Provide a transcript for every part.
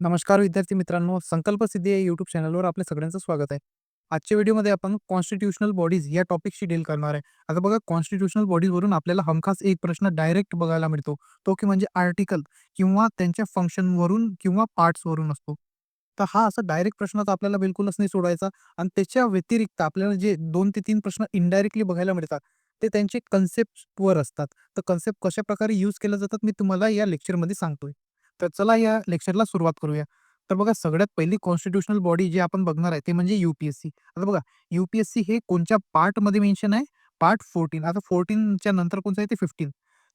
नमस्कार विद्यार्थी मित्रांनो, संकल्प सिद्धी या यूट्यूब चॅनलवर आपल्या सगळ्यांचं स्वागत आहे. आजच्या व्हिडिओमध्ये आपण कॉन्स्टिट्यूशनल बॉडीज या टॉपिकशी डील करणार आहे. आता बघा कॉन्स्टिट्यूशनल बॉडीजवरून आपल्याला हमखास एक प्रश्न डायरेक्ट बघायला मिळतो. तो की म्हणजे आर्टिकल किंवा त्यांच्या फंक्शनवरून किंवा पार्ट्सवरून असतो. तर हा असा डायरेक्ट प्रश्न तर आपल्याला बिलकुलच नाही सोडायचा आणि त्याच्या व्यतिरिक्त आपल्याला जे दोन ते तीन प्रश्न इनडायरेक्टली बघायला मिळतात, ते त्यांचे कन्सेप्टवर असतात. तर कन्सेप्ट कशाप्रकारे यूज केल्या जातात मी तुम्हाला या लेक्चरमध्ये सांगतोय. तर चला या लेक्चरला सुरुवात करूया. तर बघा सगळ्यात पहिली कॉन्स्टिट्यूशनल बॉडी जे आपण बघणार आहे ते म्हणजे यू-पी-एस-सी. आता बघा यू-पी-एस-सी हे कोणत्या पार्टमध्ये मेन्शन आहे? पार्ट 14. आता फोर्टीनच्या नंतर कोणतं आहे ते 15.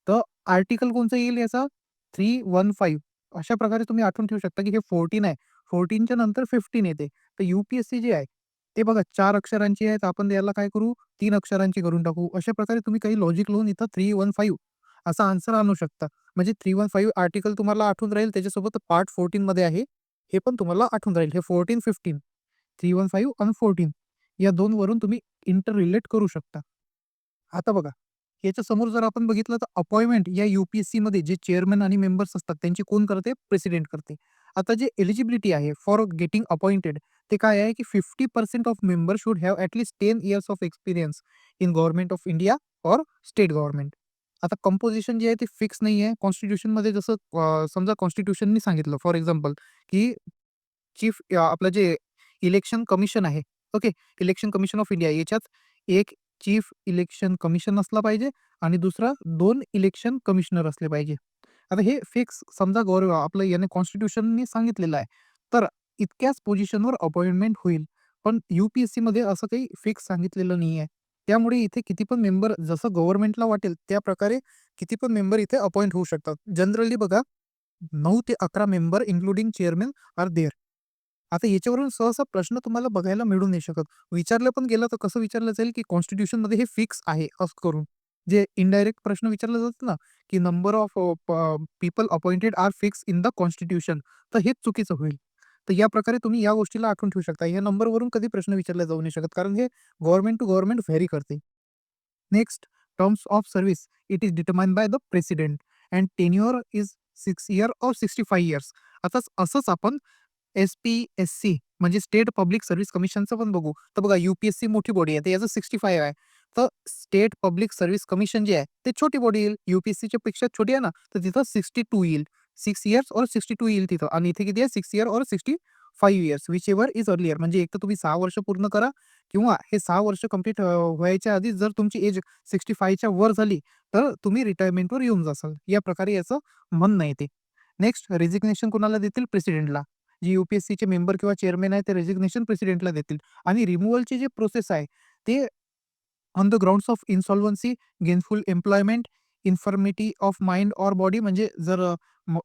तर आर्टिकल कोणचं येईल याचा? 315 अशा प्रकारे तुम्ही आठवून ठेवू शकता की हे 14 आहे. फोर्टीनच्या नंतर 15 येते. तर यू-पी-एस-सी जे आहे ते बघा चार अक्षरांची आहे. तर आपण याला काय करू? तीन अक्षरांची करून टाकू. अशा प्रकारे तुम्ही काही लॉजिक लावून इथं 315 असा आन्सर आणू शकता. म्हणजे 315 आर्टिकल तुम्हाला आठवून राहील. त्याच्यासोबत पार्ट फोर्टीनमध्ये आहे. हे पण तुम्हाला आठवून राहील. हे 14, 15 315 आणि 14 या 2 वरून तुम्ही इंटर रिलेट करू शकता. आता बघा याच्या समोर जर आपण बघितलं तर अपॉइंटमेंट या यू-पी-एस-सीमध्ये जे चेअरमॅन आणि मेंबर्स असतात त्यांची कोण करते? प्रेसिडेंट करते. आता जे एलिजिबिलिटी आहे फॉर गेटिंग अपॉइंटेड ते काय आहे की 50% of member should have at least ten years of experience in government of India or state government. आता कंपोजिशन जे आहे ते फिक्स नाही आहे. कॉन्स्टिट्यूशनमध्ये जसं समजा कॉन्स्टिट्यूशननी सांगितलं फॉर एक्झाम्पल की चीफ अ, आपलं जे इलेक्शन कमिशन आहे, okay. Election commission of India याच्यात एक चीफ इलेक्शन कमिशन असला पाहिजे आणि दुसरा दोन इलेक्शन कमिशनर असले पाहिजे. आता हे फिक्स समजा गौरव आपलं याने कॉन्स्टिट्यूशननी सांगितलेलं आहे. तर इतक्याच पोझिशनवर अपॉइंटमेंट होईल. पण यू-पी-एस-सीमध्ये असं काही फिक्स सांगितलेलं नाही आहे. त्यामुळे इथे किती पण मेंबर जसं गव्हर्नमेंटला वाटेल त्याप्रकारे किती पण मेंबर इथे अपॉइंट होऊ शकतात. जनरली बघा नऊ ते 11 member including chairman are there. आता याच्यावरून सहसा प्रश्न तुम्हाला बघायला मिळू नाही शकत. विचारलं पण गेलं तर कसं विचारलं जाईल की कॉन्स्टिट्यूशनमध्ये हे फिक्स आहे असं करून. जे इनडायरेक्ट प्रश्न विचारलं जातो ना, की number of people appointed are fix in the constitution तर हेच चुकीचं होईल. तर या प्रकारे तुम्ही या गोष्टीला आठवून ठेवू शकता. या नंबरवरून कधी प्रश्न विचारले जाऊ नाही शकत. कारण हे गव्हर्नमेंट टू गव्हर्नमेंट व्हेरी करते. Next terms of service it is determine by the president and tenure is six year of sixty five years. आता असंच आपण एस-पी-एस-सी म्हणजे स्टेट पब्लिक सर्व्हिस कमिशनचं पण बघू. तर बघा यू-पी-एस-सी मोठी बॉडी आहे. तर याचं 65 आहे. तर स्टेट पब्लिक सर्व्हिस कमिशन जे आहे ते छोटी बॉडी येईल. यू-पी-एस-सीच्या पेक्षा छोटी आहे ना, तर तिथं 62 येईल. सिक्स इयर्स और 62 येईल तिथं आणि इथे किती आहे सिक्स इयर और 65 years whichever is earlier म्हणजे एक तर तुम्ही सहा वर्ष पूर्ण करा किंवा हे सहा वर्ष कंप्लीट व्हायच्या आधी जर तुमची एज सिक्स्टी फायच्या वर झाली, तर तुम्ही रिटायरमेंटवर येऊन जासाल. या प्रकारे याचं म्हणणं येते. नेक्स्ट रेजिग्नेशन कोणाला देतील? प्रेसिडेंटला. जे यू-पी-एस-सीचे मेंबर किंवा चेअरमन आहे ते रेजिग्नेशन प्रेसिडेंटला देतील आणि रिमूव्हलची जे प्रोसेस आहे ते on the grounds of insolvency, gainful employment, infirmity of mind or body म्हणजे जर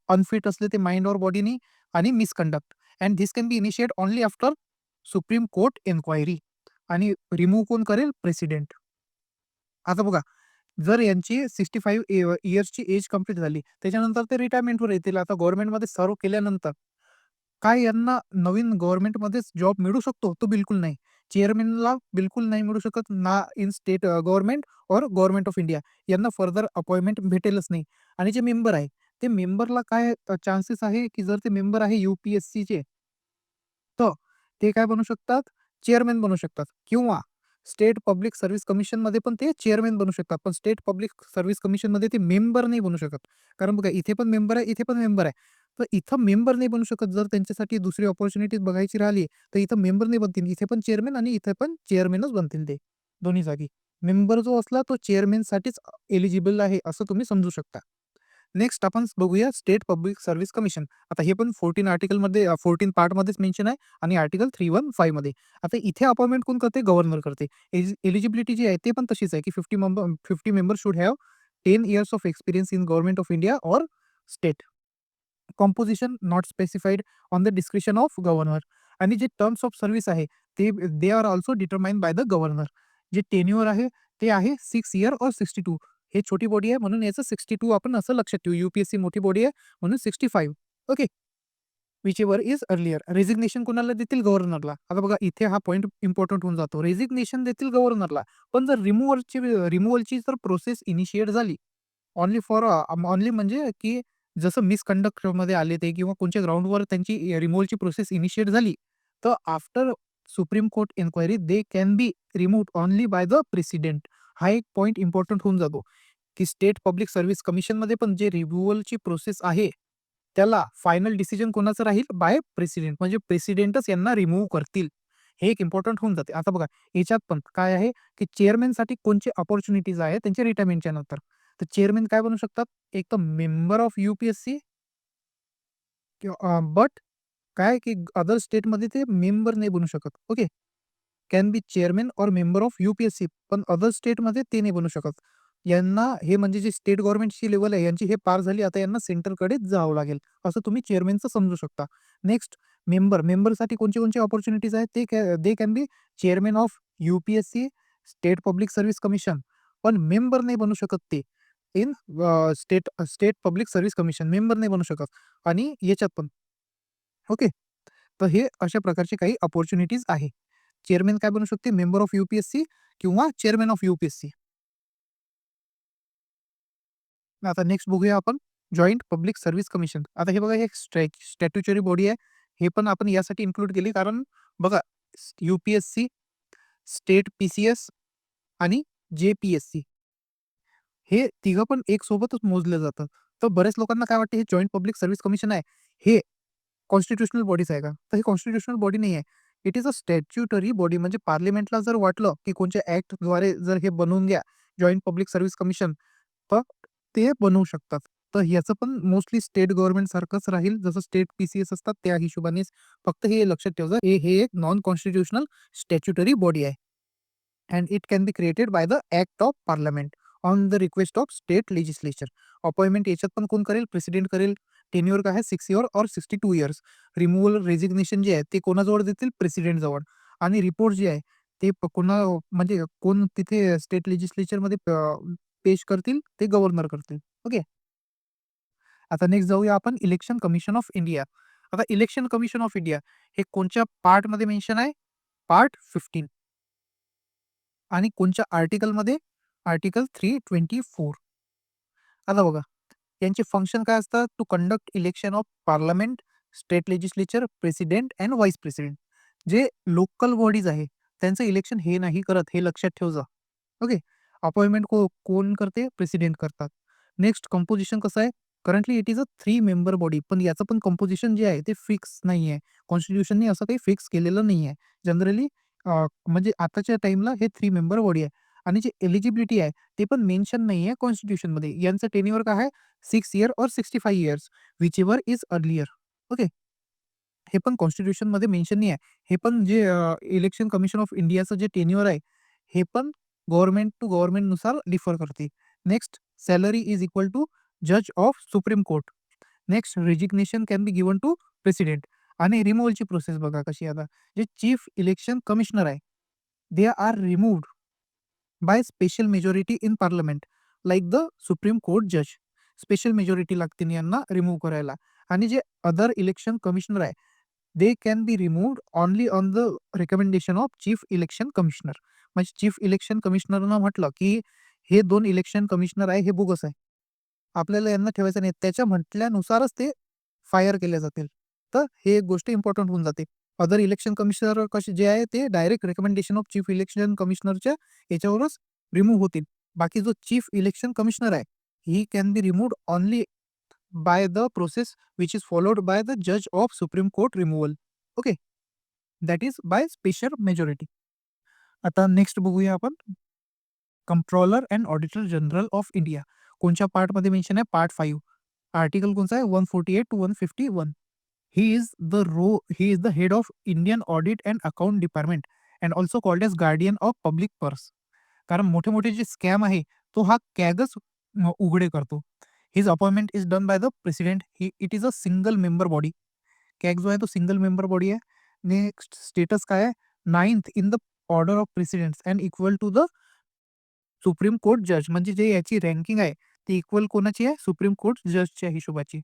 अनफिट असले ते माइंड ऑर बॉडीनी आणि misconduct and this can be initiate only after supreme court enquiry आणि रिमूव्ह कोण करेल? प्रेसिडेंट. आता बघा जर यांची सिक्स्टी फाईव्ह इयर्सची एज कंप्लीट झाली, त्याच्यानंतर ते रिटायरमेंटवर येतील. आता गव्हर्नमेंटमध्ये सर्व केल्यानंतर काय यांना नवीन गव्हर्नमेंटमध्येच जॉब मिळू शकतो? तो बिलकुल नाही. चेअरमॅनला बिलकुल नाही मिळू शकत. ना in state government or government of India यांना फर्दर अपॉइंटमेंट भेटेलच नाही. आणि जे मेंबर आहे, ते मेंबरला काय चान्सेस आहे की जर ते मेंबर आहे यू-पी-एस-सीचे तर ते काय बनू शकतात? चेअरमन बनू शकतात किंवा स्टेट पब्लिक सर्व्हिस कमिशनमध्ये पण ते चेअरमॅन बनू शकतात. पण स्टेट पब्लिक सर्व्हिस कमिशनमध्ये ते मेंबर नाही बनू शकत. कारण बघा इथे पण मेंबर आहे, इथे पण मेंबर आहे. तर इथं मेंबर नाही बनू शकत. जर त्यांच्यासाठी दुसरी ऑपॉर्च्युनिटीज बघायची राहिली, तर इथं मेंबर नाही बनतील. इथे पण चेअरमन आणि इथे पण चेअरमॅनच बनतील ते दोन्ही जागी. मेंबर जो असला तो चेअरमॅनसाठीच एलिजिबल आहे असं तुम्ही समजू शकता. नेक्स्ट आपण बघूया स्टेट पब्लिक सर्व्हिस कमिशन. आता हे पण 14 आर्टिकलमध्ये 14 पार्टमध्येच मेन्शन आहे आणि आर्टिकल थ्री वन फायमध्ये आता इथे अपॉइंटमेंट कोण करते? गव्हर्नर करते. एलिजिबिलिटी जी आहे ते पण तशीच आहे की 50 member 50 member should have ten years of experience in government of India or state. Composition not specified on the description of governor आणि जे टर्म्स ऑफ सर्व्हिस आहे ते they are also determine by the governor. जे tenure आहे ते आहे six year or 62 हे छोटी बॉडी आहे म्हणून याचं 62 आपण असं लक्षात ठेवू. युपीएससी मोठी बॉडी आहे म्हणून 65 okay. Whichever is earlier. Resignation कोणाला देतील? गव्हर्नरला. आता बघा इथे हा पॉईंट इम्पॉर्टंट होऊन जातो. रेजिग्नेशन देतील गव्हर्नरला. पण जर रिमूव्हलची रिमूव्हलची जर प्रोसेस इनिशिएट झाली ऑनली फॉर ऑनली म्हणजे की जसं मिसकंडक्टमध्ये आले ते किंवा कोणत्या ग्राउंडवर त्यांची रिमूव्हलची प्रोसेस इनिशिएट झाली, तर after supreme court enquiry they can be removed only by the president. हा एक पॉइंट इम्पोर्टंट होऊन जातो, की स्टेट पब्लिक सर्व्हिस कमिशनमध्ये पण जे रिमूव्हलची प्रोसेस आहे, त्याला फायनल डिसिजन कोणाचं राहील? By president. म्हणजे प्रेसिडेंटच यांना रिमूव्ह करतील. हे एक इम्पोर्टंट होऊन जाते. आता बघा याच्यात पण काय आहे, की चेअरमॅनसाठी कोणचे अपॉर्च्युनिटीज आहेत त्यांच्या रिटायरमेंटच्या नंतर. तर चेअरमॅन काय बनू शकतात? एक तर मेंबर ऑफ यू-पी-एस-सी किंवा बट काय की अदर स्टेटमध्ये ते मेंबर नाही बनू शकत. Okay. Can be chairman or member of UPSC पण अदर स्टेटमध्ये ते नाही बनू शकत. यांना हे म्हणजे जे स्टेट गव्हर्नमेंटची लेवल आहे यांची हे पार झाली आता यांना सेंटरकडे जावं लागेल. असं तुम्ही चेअरमॅनचं समजू शकता. Next member. मेंबरसाठी कोणते कोणते ऑपॉर्च्युनिटीज आहेत ते कॅ they can be chairman of UPSC, state public service commission. पण मेंबर नाही बनू शकत ते. In state state public service commission member नाही बनू शकत आणि याच्यात पण. ओके. तर हे अशा प्रकारचे काही अपॉर्च्युनिटीज आहे. चेअरमॅन काय बनू शकते? मेंबर ऑफ यू-पी-एस-सी किंवा चेअरमॅन ऑफ यू-पी-एस-सी. आता नेक्स्ट बघूया आपण जॉईंट पब्लिक सर्व्हिस कमिशन. आता हे बघा हे स्टॅ स्टॅट्युटरी बॉडी आहे. हे पण आपण यासाठी इन्क्लूड केली कारण बघा यू-पी-एस-सी, स्टेट पी-सी-एस आणि जे-पी-एस-सी. हे तिघं पण एक सोबतच मोजलं जातं. तर बऱ्याच लोकांना काय वाटतं हे जॉईंट पब्लिक सर्व्हिस कमिशन आहे, हे कॉन्स्टिट्यूशनल बॉडीज आहे का? तर हे कॉन्स्टिट्यूशनल बॉडी नाही आहे. It is a statutory body म्हणजे पार्लिमेंटला जर वाटलं, की कोणत्या ॲक्टद्वारे जर हे बनवून द्या जॉईंट पब्लिक सर्व्हिस कमिशन, तर ते बनवू शकतात. तर ह्याचं पण मोस्टली स्टेट गव्हर्नमेंट सारखंच राहील. जसं स्टेट पी-सी-एस असतात त्या हिशोबाने फक्त हे लक्षात ठेवा हे हे एक नॉन कॉन्स्टिट्यूशनल स्टॅच्युटरी बॉडी आहे. And it can be created by the act of parliament on the request of state legislature. Appointment याच्यात पण कोण करेल? प्रेसिडेंट करेल. टेन्युअर काय आहे? Six year or 62 years. Removal, resignation जे आहे ते कोणाजवळ देतील? प्रेसिडेंटजवळ. आणि रिपोर्ट जे आहे ते कोणा म्हणजे कोण तिथे स्टेट लेजिस्लेचरमध्ये पेश करतील? ते गव्हर्नर करतील. ओके. आता नेक्स्ट जाऊया आपण इलेक्शन कमिशन ऑफ इंडिया. आता इलेक्शन कमिशन ऑफ इंडिया हे कोणत्या पार्टमध्ये मेन्शन आहे? पार्ट 15. आणि कोणत्या आर्टिकलमध्ये? आर्टिकल 324. आता बघा यांचे फंक्शन काय असतात? To conduct election of parliament, state legislature, president and vice president. जे लोकल बॉडीज आहे त्यांचं इलेक्शन हे नाही करत, हे लक्षात ठेव जा. ओके. अपॉइंटमेंट को कोण करते? प्रेसिडेंट करतात. नेक्स्ट कंपोजिशन कसं आहे? Currently it is a three member body पण याचं पण कंपोजिशन जे आहे ते फिक्स नाही आहे. कॉन्स्टिट्यूशनने असं काही फिक्स केलेलं नाही आहे. जनरली म्हणजे आताच्या टाईमला हे थ्री मेंबर बॉडी आहे. आणि जे एलिजिबिलिटी आहे ते पण मेन्शन नाही आहे कॉन्स्टिट्यूशनमध्ये. यांचं टेन्युअर काय आहे? Six year or 65 years whichever is earlier. Okay. हे पण कॉन्स्टिट्यूशनमध्ये मेन्शन नाही आहे. हे पण जे इलेक्शन कमिशन ऑफ इंडियाचं जे टेन्युअर आहे, हे पण गव्हर्नमेंट टू गव्हर्नमेंटनुसार डिफर करते. Next salary is equal to जज of supreme court. Next resignation can be given to president. आणि रिमूव्हलची प्रोसेस बघा कशी आता. जे चीफ इलेक्शन कमिशनर आहे, they are removed by special majority in parliament like the supreme court जज. Special majority लागते यांना रिमूव्ह करायला. आणि जे अदर इलेक्शन कमिशनर आहे, they can be remove only on the recommendation of chief election commissioner. म्हणजे chief election कमिशनरनं म्हटलं, की हे दोन इलेक्शन कमिशनर आहे हे बोगस आहे. आपल्याला यांना ठेवायचं नाही. त्याच्या म्हटल्यानुसारच ते फायर केले जातील. तर हे एक गोष्ट इम्पॉर्टंट होऊन जाते. अदर इलेक्शन कमिशनर कसे जे आहे ते direct recommendation of chief election कमिशनरच्या याच्यावरच रिमूव्ह होतील. बाकी जो चीफ इलेक्शन कमिशनर आहे, he can be remove only by the process which is followed by the जज of supreme court removal. Okay. That is by special majority. आता next बघूया आपण. Controller and auditor general of India. कोणत्या पार्टमध्ये mention आहे? Part five article कोणता आहे? 148 to 151. He is the row he is the head of Indian audit and account Department and also called as guardian of public purse. कारण मोठे-मोठे जे scam आहे, तो हा कॅगच उघडे करतो. His appointment is done by the president. He it is a single member body. CAG जो आहे तो सिंगल मेंबर बॉडी आहे. नेक्स्ट स्टेटस काय आहे? 9th in the order of presidents and equal to the supreme court जज. म्हणजे जे याची रँकिंग आहे ती इक्वल कोणाची आहे? Supreme court जजच्या हिशोबाची.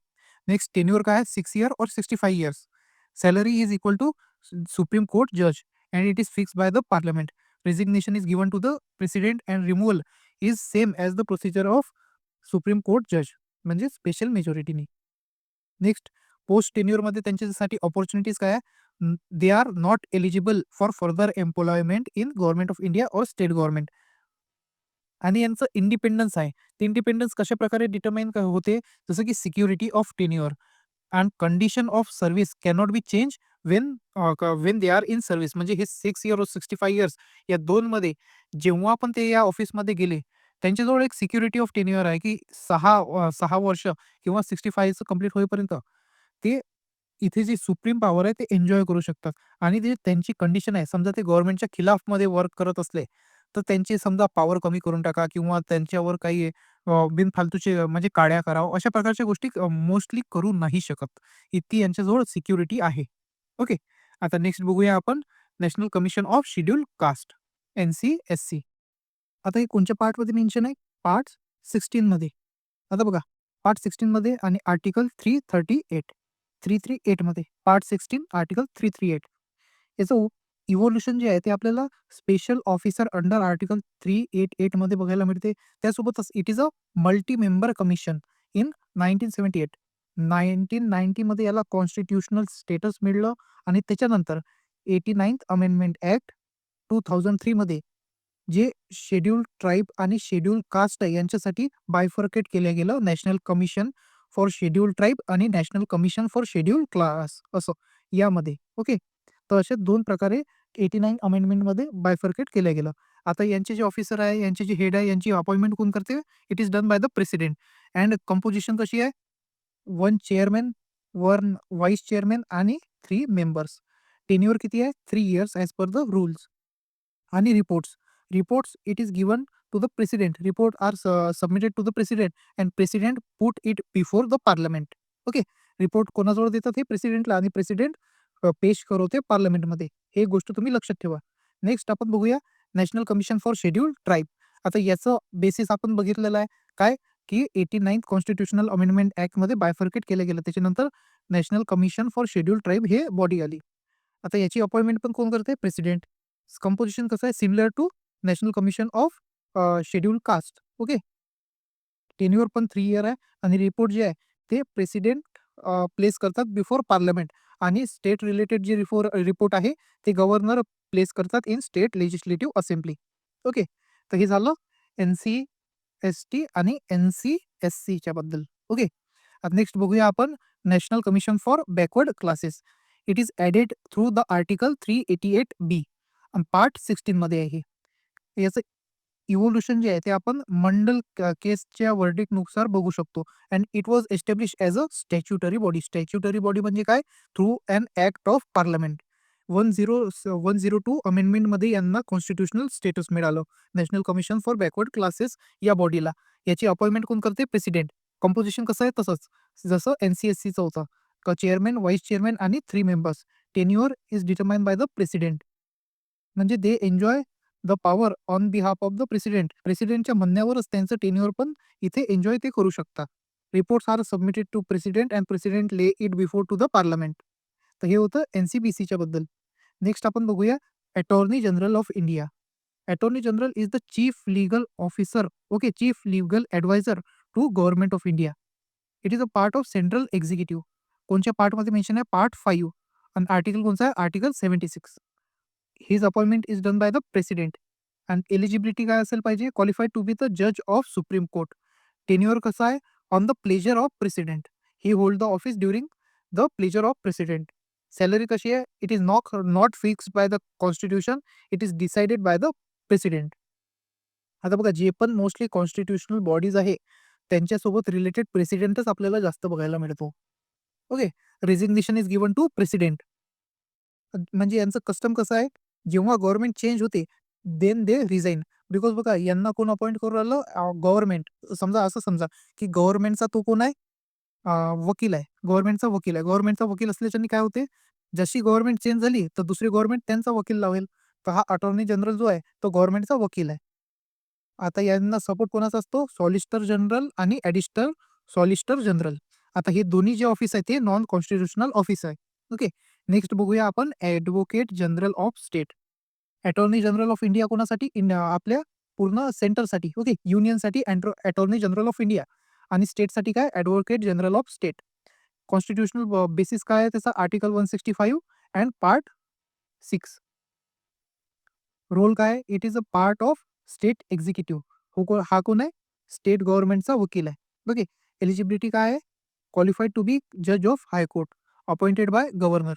नेक्स्ट टेन्युअर काय आहे? 6 year or 65 years. Salary is equal to supreme court जज and it is fix by the parliament. Resignation is given to the president and removal is same as the procedure of supreme court जज. म्हणजे special मेजॉरिटीनी. Next post टेन्युअरमध्ये त्यांच्यासाठी opportunities काय आहे they R not eligible for further employment in government of India और state government आणि यांचं independence आहे. ते इंडिपेंडन्स कशा प्रकारे डिटर्माइन होते? जसं की security of tenure and condition of service cannot be change when when they are in service म्हणजे हे six year sixty five years या दोनमध्ये जेव्हा पण ते या ऑफिसमध्ये गेले त्यांच्याजवळ एक सिक्युरिटी ऑफ टेन्युअर आहे की सहा सहा वर्ष किंवा सिक्स्टी फायचं कंप्लीट होईपर्यंत ते इथे जी सुप्रीम पॉवर आहे ते एन्जॉय करू शकतात. आणि ते त्यांची कंडिशन आहे समजा ते गव्हर्नमेंटच्या खिलाफमध्ये वर्क करत असले तर त्यांची समजा पॉवर कमी करून टाका किंवा त्यांच्यावर काही अ, बिनफालतूचे म्हणजे काड्या करावं अशा प्रकारच्या गोष्टी मोस्टली करू नाही शकत. इतकी यांच्याजवळ सिक्युरिटी आहे. ओके. आता नेक्स्ट बघूया आपण national commission of schedule caste N C S C आता हे कोणत्या पार्टमध्ये मेन्शन आहे? पार्ट सिक्स्टीनमध्ये आता बघा पार्ट सिक्स्टीनमध्ये आणि article three thirty eight three three एटमध्ये part sixteen article three three eight याचं इव्होल्युशन जे आहे ते आपल्याला special officer under article three eight एटमध्ये बघायला मिळते. त्यासोबतच it is a multi member commission in nineteen seventy eight nineteen नाईन्टीमध्ये याला कॉन्स्टिट्युशनल स्टेटस मिळलं आणि त्याच्यानंतर eighty ninth amendment act two thousand थ्रीमध्ये जे शेड्यूल ट्राईब आणि शेड्यूल कास्ट आहे यांच्यासाठी बायफर्केट केलं गेलं. National commission for schedule tribe आणि national commission for schedule class असं यामध्ये. ओके तर असे दोन प्रकारे एटी नाईन अमेंडमेंटमध्ये बायफर्केट केलं गेलं. आता यांचे जे ऑफिसर आहे यांचे जे हेड आहे यांची अपॉइंटमेंट कोण करते? It is done by the president and composition कशी आहे? One chairman one vice chairman आणि थ्री मेंबर्स टेन्युअर किती आहे? Three years as per the rules आणि reports reports it is given to the president report are submitted to the president and president put it before the parliament okay report कोणाजवळ देतात हे? प्रेसिडेंटला आणि president पेश करवते पार्लमेंटमध्ये. हे गोष्ट तुम्ही लक्षात ठेवा. नेक्स्ट आपण बघूया national commission for schedule tribe. आता याचं बेसिस आपण बघितलेलं आहे. काय? की एटी नाईन्थ कॉन्स्टिट्युशनल अमेंडमेंट ॲक्टमध्ये बायफर्केट केलं गेलं. त्याच्यानंतर national commission for schedule tribe हे बॉडी आली. आता याची अपॉइंटमेंट पण कोण करते? प्रेसिडेंट. कंपोजिशन कसं आहे? Similar to national commission of schedule caste. Okay? Tenure पण थ्री इयर आहे. आणि रिपोर्ट जे आहे ते प्रेसिडेंट प्लेस करतात बिफोर पार्लमेंट. आणि स्टेट रिलेटेड जे रिफोर रिपोर्ट आहे ते गव्हर्नर प्लेस करतात in state legislative assembly. Okay तर हे झालं एन सी एस टी आणि एन सी एस सीच्या बद्दल ओके आता नेक्स्ट बघूया आपण national commission for backward classes it is added through the article three eighty eight B part सिक्स्टीनमध्ये आहे याचं इव्होल्युशन जे आहे ते आपण मंडल केसच्या वर्डिकनुसार बघू शकतो. And it was establish as a statutory body statutory body म्हणजे काय? Through an act of parliament one zero one zero two अमेंडमेंटमध्ये यांना कॉन्स्टिट्युशनल स्टेटस मिळालं. National commission for backward classes या बॉडीला याची अपॉइंटमेंट कोण करते? प्रेसिडेंट कंपोजिशन कसं आहे? तसंच. जसं एन सी एस सीचं होतं. क चेअरमॅन व्हाईस चेअरमॅन आणि three members tenure is determine by the president म्हणजे they enjoy the power on behalf of the president प्रेसिडेंटच्या म्हणण्यावरच त्यांचं टेन्युअर पण इथे एन्जॉय ते करू शकतात reports are submitted to president and president lay it before to the parliament तर हे होतं एन सी बी सीच्या बद्दल. नेक्स्ट आपण बघूया attorney general of India attorney general is the chief legal officer okay chief legal adviser to government of India it is a part of central executive कोणत्या पार्टमध्ये mention आहे? Part five आणि article कोणचा आहे? Article seventy six his appointment is done by the president and eligibility काय असेल पाहिजे? Qualified to be the जज ऑफ सुप्रीम कोर्ट टेन्युअर कसं आहे? On the pleasure of president he hold the office during the pleasure of president salary कशी आहे? It is not not fixed by the constitution it is decided by the president आता बघा जे पण mostly constitutional bodies आहे त्यांच्यासोबत related प्रेसिडेंटच आपल्याला जास्त बघायला मिळतो. Okay resignation is given to president म्हणजे यांचं कस्टम कसं आहे? जेव्हा गव्हर्नमेंट चेंज होते देन दे रिझाईन बिकॉज बघा यांना कोण अपॉइंट करू राहिलं? गव्हर्नमेंट समजा असं समजा की गव्हर्नमेंटचा तो कोण आहे? वकील आहे. गव्हर्नमेंटचा वकील आहे. गव्हर्नमेंटचा वकील असल्याच्याने काय होते? जशी गव्हर्नमेंट चेंज झाली तर दुसरी गव्हर्नमेंट त्यांचा वकील लावेल. तर हा अटॉर्नी जनरल जो आहे तो गव्हर्नमेंटचा वकील आहे. आता यांना सपोर्ट कोणाचा असतो? सॉलिस्टर जनरल आणि ॲडिशनल सॉलिस्टर जनरल आता हे दोन्ही जे ऑफिस आहे ते नॉन कॉन्स्टिट्युशनल ऑफिस आहे. ओके नेक्स्ट बघूया आपण advocate general of state attorney general of India कोणासाठी? इन आपल्या पूर्ण सेंटरसाठी ओके युनियनसाठी अँड्रो अटॉर्नी जनरल ऑफ इंडिया आणि स्टेटसाठी काय? Advocate general of state constitutional basis काय आहे त्याचा? Article one sixty five and part six role काय आहे? It is a part of state executive हो को हा कोण आहे? स्टेट गव्हर्नमेंटचा वकील आहे. ओके एलिजिबिलिटी काय आहे? क्वालिफाईड टू बी जज of high court appointed by governor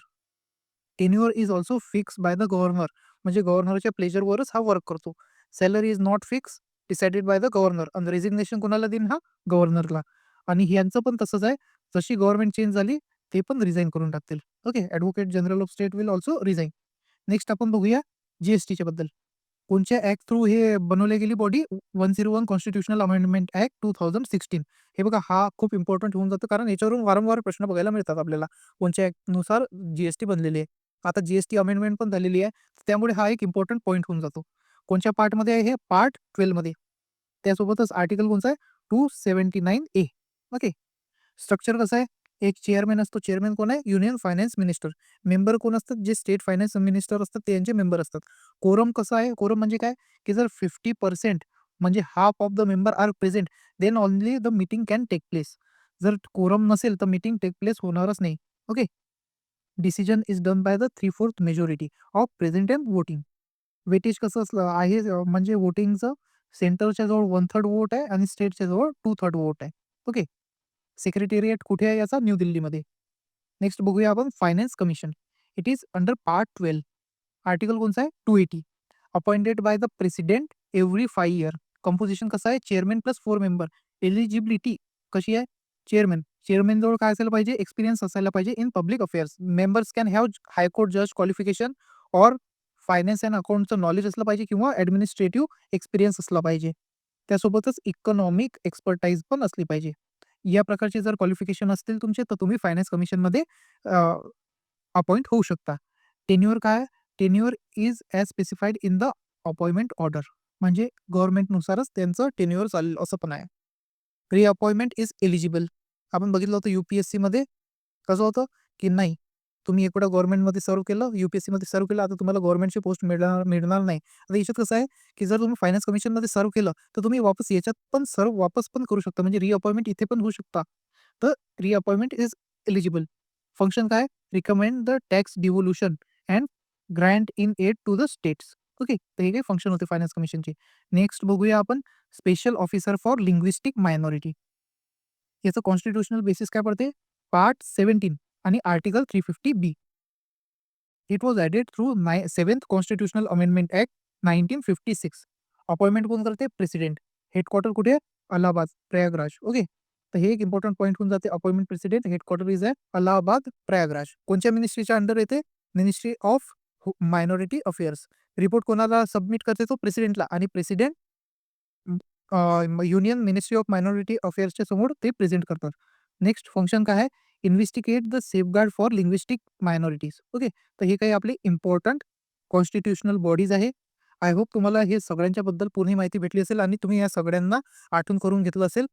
tenure is also fix by the governor म्हणजे गव्हर्नरच्या प्लेजरवरच हा वर्क करतो. Salary is not fix decided by the governor आणि रेझिग्नेशन कोणाला देईन? हा गव्हर्नरला आणि ह्यांचं पण तसंच आहे. जशी गव्हर्नमेंट चेंज झाली ते पण रिझाईन करून टाकतील. Okay advocate general of state will also resign next आपण बघूया जी एस टीच्या बद्दल. कोणत्या ॲक्ट थ्रू हे बनवली गेली body one zero one constitutional amendment act two thousand sixteen हे बघा हा खूप इम्पॉर्टंट होऊन जातं. कारण याच्यावरून वारंवार प्रश्न बघायला मिळतात आपल्याला. कोणत्या ऍक्टनुसार जी एस टी बनलेली आहे? आता जी एस टी अमेंडमेंट पण झालेली आहे. त्यामुळे हा एक इम्पॉर्टंट पॉईंट होऊन जातो. कोणत्या पार्टमध्ये आहे हे? पार्ट ट्वेल्वमध्ये त्यासोबतच आर्टिकल कोणचा आहे? Two seventy nine A okay structure कसं आहे? एक चेअरमॅन असतो. चेअरमॅन कोण आहे? युनियन फायनान्स मिनिस्टर मेंबर कोण असतात? जे स्टेट फायनान्स मिनिस्टर असतात ते यांचे मेंबर असतात. कोरम कसं आहे? कोरम म्हणजे काय? की जर फिफ्टी पर्सेंट म्हणजे half of the member are present then only the meeting can take place जर कोरम नसेल तर मीटिंग टेक प्लेस होणारच नाही. Okay decision is done by the three fourth majority of present and voting weightage कसं असलं? आहे म्हणजे वोटिंगचं सेंटरच्या जवळ वन थर्ड वोट आहे आणि स्टेटच्या जवळ टू थर्ड वोट आहे. ओके सेक्रेटेरिएट कुठे आहे याचा? न्यू दिल्लीमध्ये नेक्स्ट बघूया आपण finance commission it is under part twelve article कोणचा आहे? Two eighty appointed by the president every five year composition कसं आहे? Chairman plus four member eligibility कशी आहे? चेअरमॅन चेअरमॅन जवळ काय असायला पाहिजे? एक्सपिरियन्स असायला पाहिजे in public affairs members can have high court जज क्वालिफिकेशन ऑर फायनान्स अँड अकाउंटचं नॉलेज असलं पाहिजे किंवा ॲडमिनिस्ट्रेटिव्ह एक्सपिरियन्स असला पाहिजे. त्यासोबतच इकॉनॉमिक एक्सपर्टाईज पण असली पाहिजे. या प्रकारचे जर क्वालिफिकेशन असतील तुमचे तर तुम्ही फायनान्स कमिशनमध्ये अपॉइंट होऊ शकता. टेन्युअर काय? Tenure is as specified in the appointment order म्हणजे गव्हर्नमेंटनुसारच त्यांचं टेन्युअर चालेल असं पण आहे. रिअपॉइंटमेंट इज एलिजिबल आपण बघितलं होतं यू पी एस सीमध्ये कसं होतं की नाही तुम्ही एक गव्हर्नमेंटमध्ये सर्व केलं यू पी एस सीमध्ये सर्व केलं आता तुम्हाला गव्हर्नमेंटची पोस्ट मिळणार मिळणार नाही. आता याच्यात कसं आहे की जर तुम्ही फायनान्स कमिशनमध्ये सर्व केलं तर तुम्ही वापस याच्यात पण सर्व वापस पण करू शकता म्हणजे रिअपॉइंटमेंट इथे पण होऊ शकता. तर रिअपॉइंटमेंट इज एलिजिबल फंक्शन काय? Recommend the tax devolution and grant in aid to the states okay तर हे काही फंक्शन होते फायनान्स कमिशनचे नेक्स्ट बघूया आपण special officer for linguistic minority याचं कॉन्स्टिट्युशनल बेसिस काय पडते? पार्ट सेव्हन्टीन आणि article three fifty B it was added through नाय seventh constitutional amendment act nineteen fifty six appointment कोण करते? प्रेसिडेंट हेडक्वार्टर कुठे? आहे अलाहाबाद प्रयागराज. ओके तर हे एक इम्पॉर्टंट पॉईंट होऊन जाते. अपॉइंटमेंट प्रेसिडेंट हेडक्वार्टर इज आहे अलाहाबाद प्रयागराज. कोणत्या मिनिस्ट्रीच्या अंडर येते? Ministry of minority affairs report कोणाला सबमिट करते? तो प्रेसिडेंटला आणि president union ministry of minority अफेअर्सच्या समोर ते प्रेझेंट करतात. नेक्स्ट फंक्शन काय आहे? Investigate the safeguard for linguistic minorities okay तर हे काही आपली इम्पॉर्टंट कॉन्स्टिट्युशनल बॉडीज आहे. आय होप तुम्हाला हे सगळ्यांच्या बद्दल पूर्ण माहिती भेटली असेल आणि तुम्ही या सगळ्यांना आठवण करून घेतलं असेल.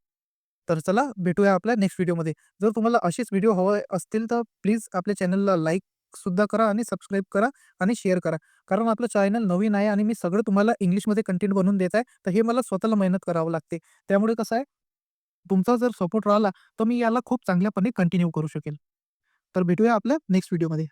तर चला भेटूया आपल्या नेक्स्ट व्हिडिओमध्ये जर तुम्हाला असेच व्हिडिओ हवे असतील तर प्लीज आपल्या चॅनलला लाईक सुद्धा करा आणि सबस्क्राईब करा आणि शेअर करा. कारण आपलं चॅनल नवीन आहे आणि मी सगळं तुम्हाला इंग्लिशमध्ये कंटेंट बनवून देत आहे तर हे मला स्वतःला मेहनत करावं लागते. त्यामुळे कसं आहे तुमचा जर सपोर्ट राहिला तर मी याला खूप चांगल्यापणे कंटिन्यू करू शकेल. तर भेटूया आपल्या नेक्स्ट व्हिडिओमध्ये